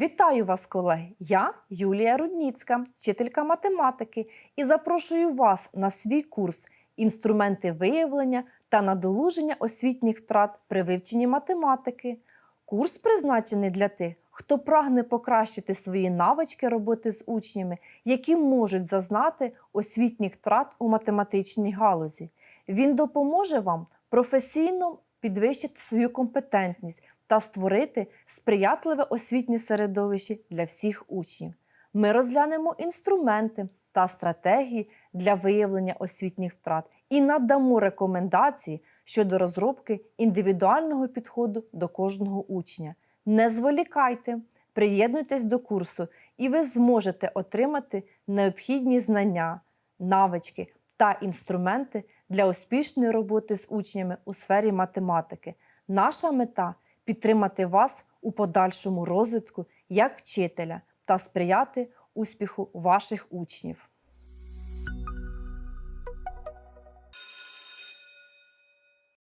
Вітаю вас, колеги! Я Юлія Рудніцька, вчителька математики, і запрошую вас на свій курс Інструменти виявлення та надолуження освітніх втрат при вивченні математики. Курс призначений для тих, хто прагне покращити свої навички роботи з учнями, які можуть зазнати освітніх втрат у математичній галузі. Він допоможе вам професійно підвищити свою компетентність та створити сприятливе освітнє середовище для всіх учнів. Ми розглянемо інструменти та стратегії для виявлення освітніх втрат і надамо рекомендації щодо розробки індивідуального підходу до кожного учня. Не зволікайте, приєднуйтесь до курсу, і ви зможете отримати необхідні знання, навички та інструменти для успішної роботи з учнями у сфері математики. Наша мета підтримати вас у подальшому розвитку як вчителя та сприяти успіху ваших учнів.